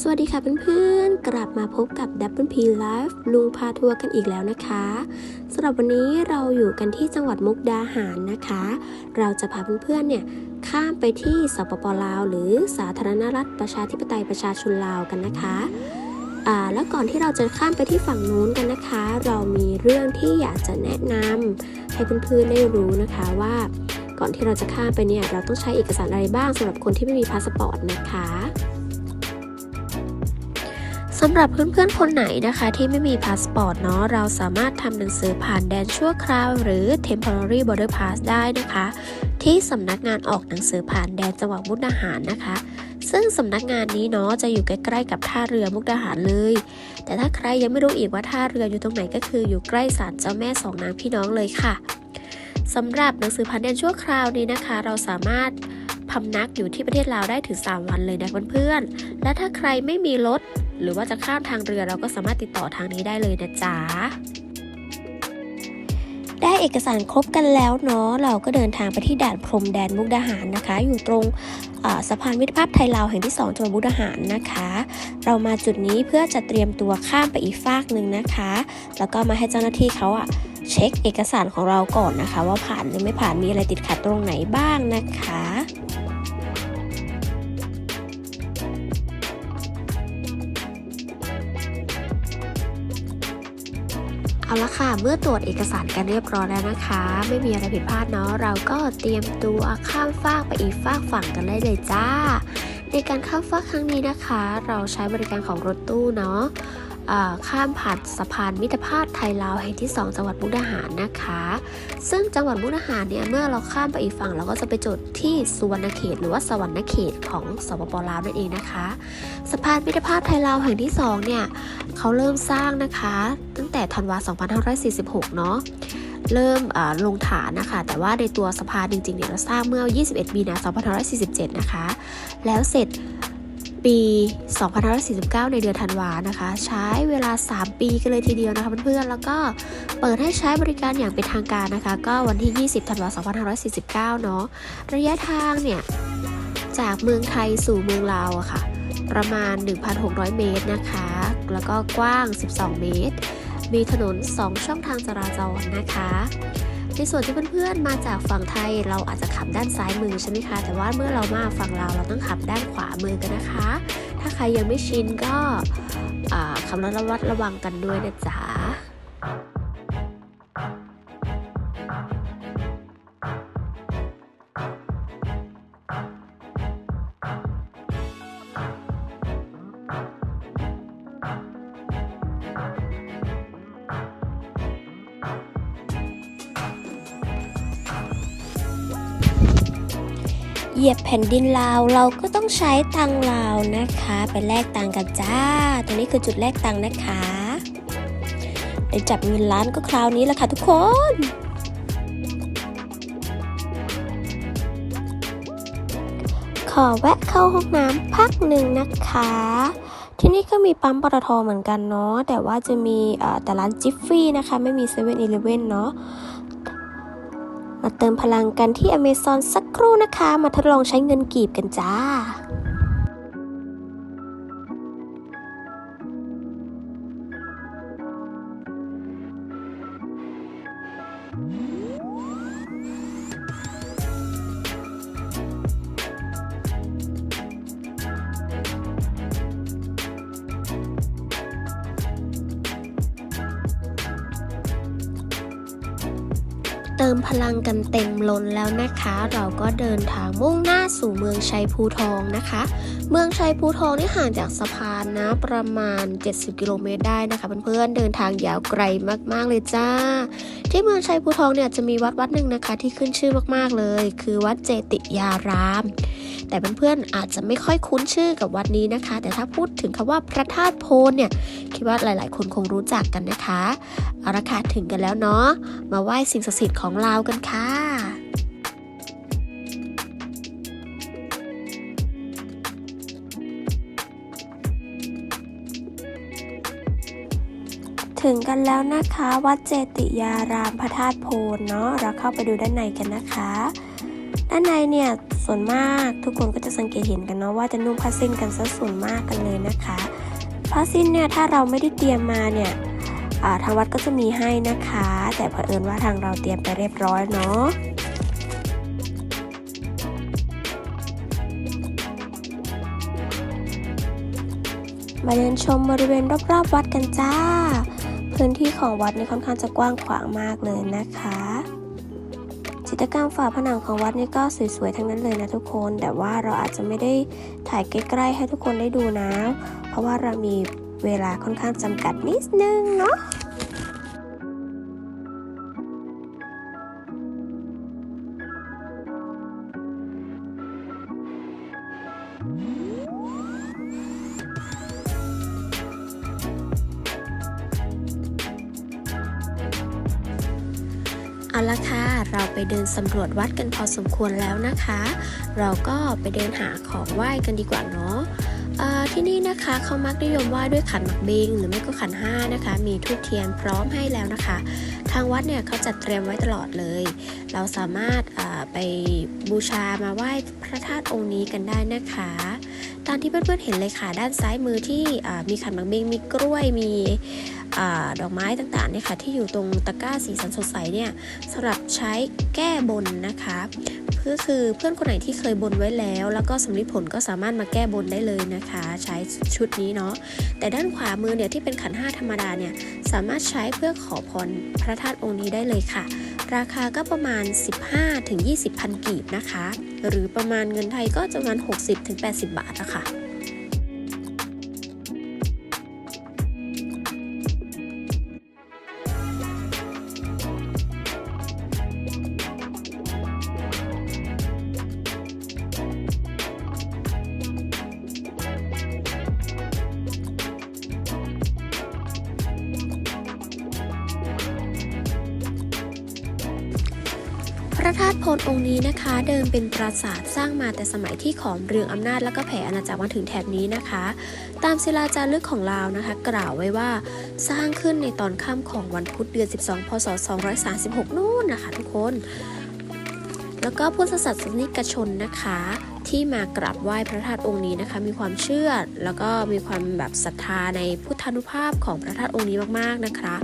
สวัสดีค่ะเพื่อนๆ กลับมาพบกับ Double P Live ลุงพาทัวร์กันอีกแล้วนะคะสำหรับวันนี้เราอยู่กันที่จังหวัดมุกดาหารนะคะ เราจะพาเพื่อนๆเนี่ยข้ามไปที่สปปลาว หรือสาธารณรัฐประชาธิปไตยประชาชนลาวกันนะคะอ่าแล้วก่อนที่เราจะข้ามไปที่ฝั่งนู้นกันนะคะ เรามีเรื่องที่อยากจะแนะนำให้เพื่อนๆได้รู้นะคะว่าก่อนที่เราจะข้ามไปเนี่ยเราต้องใช้เอกสารอะไรบ้างสำหรับคนที่ไม่มีพาสปอร์ตนะคะ สำหรับเพื่อนๆ คนไหนนะคะที่ไม่มีพาสปอร์ตเนาะเราสามารถทำหนังสือผ่านแดนชั่วคราว หรือ temporary border pass ได้นะคะ ที่สำนักงานออกหนังสือผ่านแดนจังหวัดมุกดาหารนะคะ ซึ่งสำนักงานนี้เนาะจะอยู่ใกล้ๆกับท่าเรือมุกดาหารเลย แต่ถ้าใครยังไม่รู้อีกว่าท่าเรืออยู่ตรงไหนก็คืออยู่ใกล้ศาลเจ้าแม่สองนางพี่น้องเลยค่ะสำหรับหนังสือผ่านแดนชั่วคราวนี้นะคะ เราสามารถพำนักอยู่ที่ประเทศลาวได้ถึง 3 วันเลยนะเพื่อนๆ และถ้าใครไม่มีรถ หรือว่าจะข้ามทางเรือเราก็สามารถติดต่อทางนี้ได้เลยนะจ๊ะได้เอกสารครบกันแล้วเนาะเราก็เดินทางไปที่ด่านพรมแดนมุกดาหารนะคะ อยู่ตรงสะพานมิตรภาพไทยลาวแห่งที่2จังหวัดมุกดาหารนะคะ เรามาจุดนี้เพื่อจะเตรียมตัวข้ามไปอีกฟากหนึ่งนะคะ แล้วก็มาให้เจ้าหน้าที่เขาอะเช็คเอกสารของเราก่อนนะคะ ว่าผ่านหรือไม่ผ่านมีอะไรติดขัดตรงไหนบ้างนะคะ เอาละค่ะ เมื่อตรวจเอกสารกันเรียบร้อยแล้วนะคะ ไม่มีอะไรผิดพลาดเนาะ เราก็เตรียมตัวข้ามฟากไปอีกฟากฝั่งกันได้เลยจ้า ในการข้ามฟากครั้งนี้นะคะ เราใช้บริการของรถตู้เนาะ ข้ามผ่านสะพานมิตรภาพไทยลาวแห่งที่ 2 จังหวัดมุกดาหารนะคะ ซึ่งจังหวัดมุกดาหารเนี่ยเมื่อเราข้ามไปอีกฝั่งเราก็จะไปจุดที่สุวรรณเขต หรือว่าสวรรณเขตของสปปลาวนั่นเองนะคะ สะพานมิตรภาพไทยลาวแห่งที่ 2 เนี่ยเขาเริ่มสร้างนะคะ ตั้งแต่ธันวา 2546 เนาะเริ่มลงฐานนะคะ แต่ว่าในตัวสะพานจริงๆเนี่ยเราสร้างเมื่อ 21 มีนา 2547 นะคะ แล้วเสร็จ ปี 2549 ในเดือนธันวานะคะ ใช้เวลา 3 ปีกันเลยทีเดียวนะคะเพื่อนๆ แล้วก็เปิดให้ใช้บริการอย่างเป็นทางการนะคะ ก็วันที่ 20 ธันวา 2549 เนาะ ระยะทางเนี่ย จากเมืองไทยสู่เมืองลาวอะค่ะ ประมาณ 1,600 เมตรนะคะ แล้วก็กว้าง 12 เมตร มีถนน 2 ช่องทางจราจรนะคะ ในส่วนที่เพื่อนๆมาจากฝั่งไทยเราอาจจะขับด้านซ้ายมือใช่ไหมคะ แต่ว่าเมื่อเรามาฝั่งลาวเราต้องขับด้านขวามือกันนะคะ ถ้าใครยังไม่ชินก็ขับรถระวัดระวังกันด้วยนะจ๊ะ เหยียบแผ่นดินลาวเราก็ต้องใช้ตังลาวนะคะ ไปแลกตังกันจ้า ตรงนี้คือจุดแลกตังนะคะได้จับเงินล้านก็คราวนี้แหละค่ะทุกคนขอแวะเข้าห้องน้ำพักหนึ่งนะคะ ที่นี่ก็มีปั๊มปตทเหมือนกันเนาะแต่ว่าจะมีแต่ร้านจิฟฟี่นะคะ ไม่มีเซเว่นอีเลฟเว่นเนาะ มาเติมพลังกันที่ Amazon สักครู่นะคะ มาทดลองใช้เงินกีบกันจ้า เติมพลังกันเต็มล้นแล้วนะคะ เราก็เดินทางมุ่งหน้าสู่เมืองชัยภูทองนะคะ เมืองชัยภูทองนี่ห่างจากสะพานนะประมาณ 70 กิโลเมตรได้นะคะเพื่อนๆเดินทางยาวไกลมากๆเลยจ้า ที่เมืองชัยภูทองเนี่ยจะมีวัดวัดหนึ่งนะคะที่ขึ้นชื่อมากๆเลย คือวัดเจติยาราม แต่เพื่อนๆอาจจะไม่ค่อยคุ้นชื่อกับวัดนี้นะคะ แต่ถ้าพูดถึงคำว่าพระธาตุโพนเนี่ยคิดว่าหลาย ๆ คนคงรู้จักกันนะคะเอาละค่ะถึงกันแล้วเนาะมาไหว้สิ่งศักดิ์สิทธิ์ของลาวกันค่ะถึงกันแล้วนะคะวัดเจติยารามพระธาตุโพนเนาะเราเข้าไปดูด้านในกันนะคะ ด้านในเนี่ยส่วนมากทุกคนก็จะสังเกตเห็นกันเนาะว่าจะนุ่งผ้าสิ้นกันซะส่วนมากกันเลยนะคะผ้าสิ้นเนี่ยถ้าเราไม่ได้เตรียมมาเนี่ย ทางวัดก็จะมีให้นะคะ แต่เผอิญว่าทางเราเตรียมไปเรียบร้อยเนาะมาเดินชมบริเวณรอบๆวัดกันจ้า พื้นที่ของวัดนี่ค่อนข้างจะกว้างขวางมากเลยนะคะจิตรกรรมฝาผนังของวัดนี่ก็สวยๆทั้งนั้นเลยนะทุกคน แต่ว่าเราอาจจะไม่ได้ถ่ายใกล้ๆให้ทุกคนได้ดูนะ เพราะว่าเรามี เวลาค่อนข้างจำกัดนิดนึงเนาะเอาละค่ะ เราไปเดินสำรวจวัดกันพอสมควรแล้วนะคะ เราก็ไปเดินหาของไหว้กันดีกว่าเนาะเอ่อ ที่นี่นะคะเขามักนิยมไหว้ด้วยขันหมักบิง หรือไม่ก็ขันห้านะคะ มีทูบเทียนพร้อมให้แล้วนะคะ ทางวัดเนี่ยเขาจัดเตรียมไว้ตลอดเลย เราสามารถไปบูชามาไหว้พระธาตุองค์นี้กันได้นะคะ ตามที่เพื่อนๆเห็นเลยค่ะ ด้านซ้ายมือที่มีขันหมักบิง มีกล้วยมี ดอกไม้ต่างๆเนี่ยค่ะที่อยู่ตรงตะกร้าสีสันสดใสเนี่ยสำหรับใช้แก้บนนะคะก็คือเพื่อนคนไหนที่เคยบนไว้แล้ว แล้วก็สำลิดผลก็สามารถมาแก้บนได้เลยนะคะ ใช้ชุดนี้เนาะแต่ด้านขวามือเนี่ยที่เป็นขันห้าธรรมดาเนี่ยสามารถใช้เพื่อขอพรพระธาตุองค์นี้ได้เลยค่ะ ราคาก็ประมาณ 15-20พันกีบนะคะ หรือประมาณเงินไทยก็จะประมาณ 60-80 บาทอะคะ ระธาตุโพนองค์นี้นะคะ เดิมเป็นปราสาทสร้างมาแต่สมัยที่ขอมเรืองอำนาจแล้วก็แผ่อาณาจักรมาถึงแถบนี้นะคะ ตามศิลาจารึกของลาวนะคะ กล่าวไว้ว่าสร้างขึ้นในตอนค่ำของวันพุธเดือน 12 พศ 236 นู่นนะคะทุกคน แล้วก็พุทธศาสนิกชนนะคะที่มากราบไหว้พระธาตุองค์นี้นะคะ มีความเชื่อแล้วก็มีความแบบศรัทธาในพุทธานุภาพของพระธาตุองค์นี้มากๆนะคะ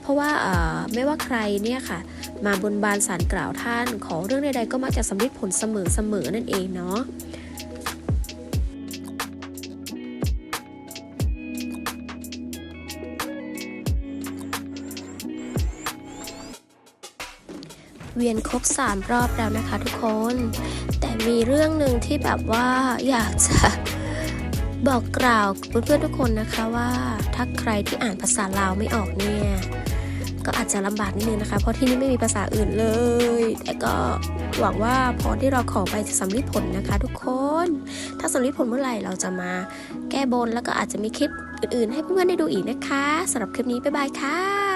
เพราะว่าเออไม่ว่าใครเนี่ยค่ะ มาบนบานสารกล่าวท่าน ขอเรื่องใดๆก็มักจะสำเร็จผลเสมอเสมอนั่นเองเนาะเวียนครบสามรอบแล้วนะคะทุกคน แต่มีเรื่องหนึ่งที่แบบว่าอยากจะบอกกล่าวเพื่อนๆทุกคนนะคะว่า ถ้าใครที่อ่านภาษาลาวไม่ออกเนี่ย ก็อาจจะลำบากนิดนึงนะคะ เพราะที่นี่ไม่มีภาษาอื่นเลย แต่ก็หวังว่าพรที่เราขอไปจะสำลิดผลนะคะ ทุกคน ถ้าสำลิดผลเมื่อไหร่เราจะมาแก้บนแล้วก็อาจจะมีคลิปอื่นๆ ให้เพื่อนๆได้ดูอีกนะคะสำหรับคลิปนี้บ๊ายบายค่ะ